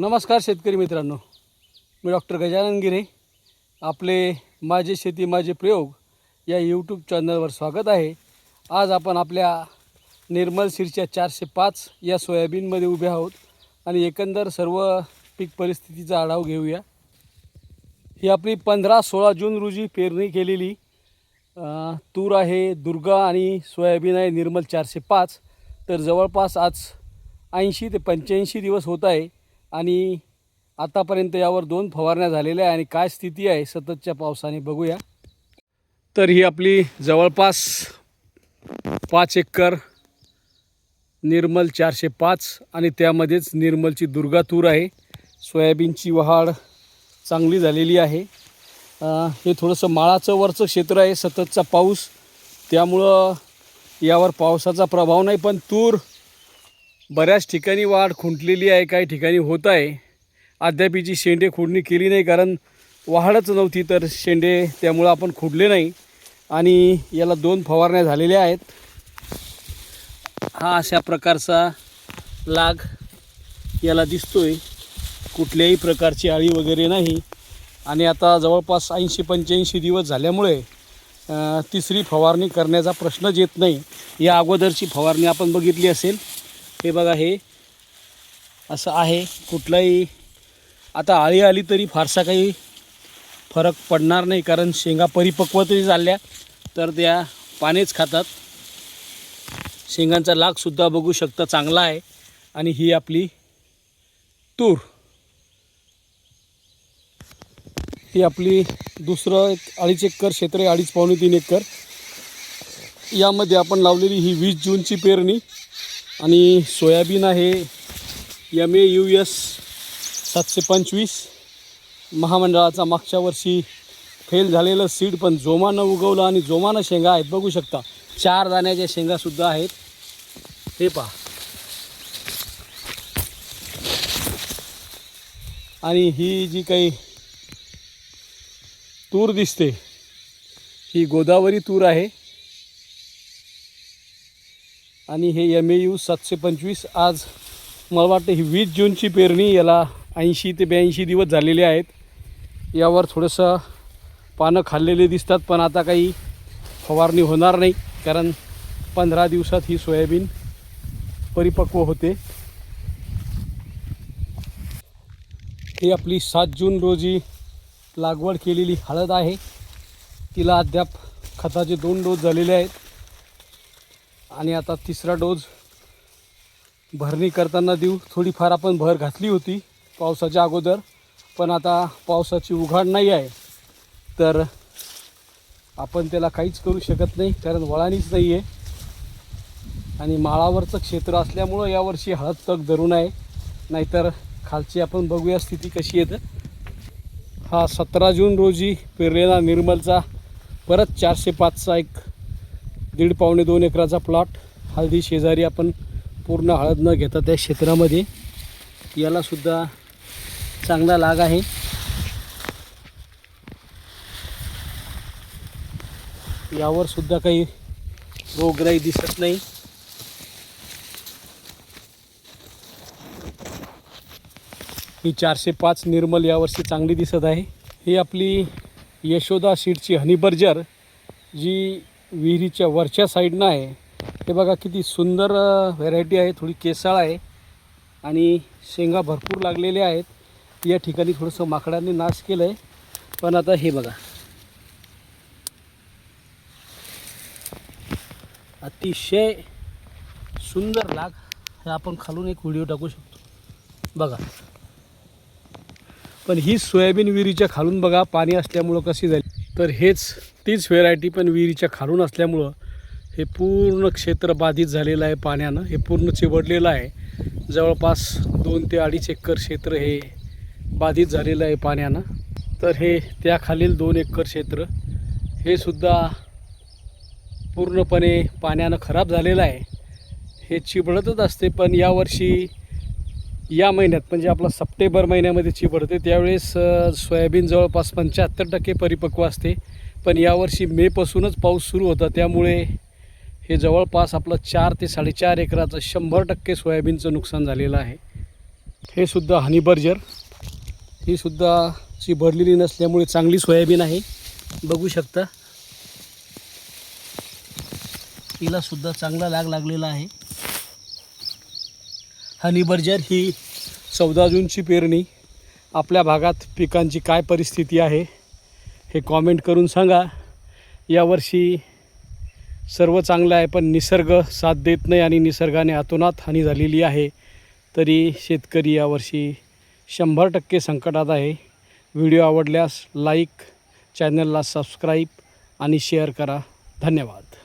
नमस्कार शेतकरी मित्रांनो. मी डॉक्टर गजानन गिरे. आपले माझे शेती माझे प्रयोग या यूट्यूब चॅनलवर स्वागत आहे. आज आपण आपल्या निर्मल शिरच्या चारशे पाच या सोयाबीनमध्ये उभे आहोत आणि एकंदर सर्व पीक परिस्थितीचा आढावा घेऊया. ही आपली पंधरा सोळा जून रोजी पेरणी केलेली तूर आहे दुर्गा आणि सोयाबीन आहे निर्मल चारशे पाच. तर जवळपास आज ऐंशी ते पंच्याऐंशी दिवस होत आहे. आणि आतापर्यंत यावर दोन फवारण्या झालेल्या आहे आणि काय स्थिती आहे सततच्या पावसाने बघूया. तर ही आपली जवळपास पाच एकर निर्मल चारशे पाच आणि त्यामध्येच निर्मलची दुर्गा तूर आहे. सोयाबीनची वहाड चांगली झालेली आहे. हे थोडंसं माळाचं वरचं क्षेत्र आहे सततचा पाऊस. त्यामुळं यावर पावसाचा प्रभाव नाही पण तूर बऱ्याच ठिकाणी वाढ खुंटलेली आहे काही ठिकाणी होत आहे. अद्यापीची शेंडे खुडणी केली नाही कारण वाढच नव्हती तर शेंडे त्यामुळं आपण खुडले नाही. आणि याला दोन फवारण्या झालेल्या आहेत. हा अशा प्रकारचा लाग याला दिसतोय. कुठल्याही प्रकारची आळी वगैरे नाही. आणि आता जवळपास ऐंशी पंच्याऐंशी दिवस झाल्यामुळे तिसरी फवारणी करण्याचा प्रश्नच येत नाही. या अगोदरची फवारणी आपण बघितली असेल. हे बघा हे असं आहे. कुठलाही आता आळी आली तरी फारसा काही फरक पडणार नाही कारण शेंगा परिपक्व तरी झाल्या तर त्या पानेच खातात. शेंगांचा लागसुद्धा बघू शकता चांगला आहे. आणि ही आपली तूर. ही आपली दुसरं एक अडीच एकर क्षेत्र आहे अडीच पावणे तीन एकर. यामध्ये आपण लावलेली ही वीस जूनची पेरणी. आणि सोयाबीन आहे एम ए यू एस सातशे पंचवीस. महामंडळाचा मागच्या वर्षी फेल झालेलं सीड पण जोमानं उगवलं आणि जोमानं शेंगा आहेत. बघू शकता चार दाण्याच्या शेंगासुद्धा आहेत. हे पहा. आणि ही जी काही तूर दिसते ही गोदावरी तूर आहे. आणि हे एम ए यू सातशे पंचवीस. आज मला वाटतं ही वीस जूनची पेरणी याला ऐंशी ते ब्याऐंशी दिवस झालेले आहेत. यावर थोडंसं पानं खाल्लेले दिसतात पण आता काही फवारणी होणार नाही कारण पंधरा दिवसात ही सोयाबीन परिपक्व होते. ही आपली सात जून रोजी लागवड केलेली हळद आहे. तिला अद्याप खताचे दोन डोस झालेले आहेत. आणि आता तिसरा डोस भरणी करताना देऊ. थोडीफार आपण भर घातली होती पावसाच्या अगोदर पण आता पावसाची उघाड नाही आहे. तर आपण त्याला काहीच करू शकत नाही कारण वळानीच नाही आहे. आणि माळावरचं क्षेत्र असल्यामुळं यावर्षी हळद तग धरून आहे. नाहीतर खालची आपण बघूया स्थिती कशी येतं हा सतरा जून रोजी पेरलेला निर्मलचा परत चारशे पाचचा एक दीड पावणे दोन एकराचा प्लॉट हळदी शेजारी आपण पूर्ण हळद न घेता त्या क्षेत्रामध्ये यालासुद्धा चांगला लाग आहे. यावर सुद्धा काही रोगराई दिसत नाही. ही चारशे पाच निर्मल यावर्षी चांगली दिसत आहे. ही आपली यशोदा सीडची हनी बर्जर जी विहिरीच्या वरच्या साईडनं आहे. हे बघा किती सुंदर व्हेरायटी आहे थोडी केसाळ आहे आणि शेंगा भरपूर लागलेल्या आहेत. या ठिकाणी थोडंसं माकडांनी नाश केलं आहे पण आता हे बघा. अतिशय सुंदर लाग. हे आपण खालून एक व्हिडिओ टाकू शकतो. बघा. पण ही सोयाबीन विहिरीच्या खालून बघा पाणी असल्यामुळं कशी झाली. तर हेच तीच व्हेरायटी पण विहिरीच्या खालून असल्यामुळं हे पूर्ण क्षेत्र बाधित झालेलं आहे पाण्यानं. हे पूर्ण चिवडलेलं आहे. जवळपास दोन ते अडीच एकर क्षेत्र हे बाधित झालेलं आहे पाण्यानं. तर हे त्याखालील दोन एकर क्षेत्र हे सुद्धा पूर्णपणे पाण्यानं खराब झालेलं आहे. हे चिबडतच असते पण यावर्षी या महिन्यात म्हणजे आपला सप्टेंबर महिन्यामध्ये चिबडते त्यावेळेस सोयाबीन जवळपास पंच्याहत्तर टक्के परिपक्व असते. पण यावर्षी मेपासूनच पाऊस सुरू होता त्यामुळे हे जवळपास आपलं चार ते साडेचार एकराचं शंभर टक्के सोयाबीनचं नुकसान झालेलं आहे. हे सुद्धा हनी बर्जर. ही सुद्धा ची भरलेली नसल्यामुळे चांगली सोयाबीन आहे. बघू शकता. हिला सुद्धा चांगला लाग लागलेला आहे. हनी बर्जर ही चौदा जूनची पेरणी. आपल्या भागात पिकांची काय परिस्थिती आहे हे कॉमेंट करून सांगा. यावर्षी सर्व चांगलं आहे पण निसर्ग साथ देत नाही आणि निसर्गाने अतोनात हानी झालेली आहे. तरी शेतकरी यावर्षी शंभर टक्के संकटात आहे. व्हिडिओ आवडल्यास लाईक चॅनलला सबस्क्राईब आणि शेअर करा. धन्यवाद.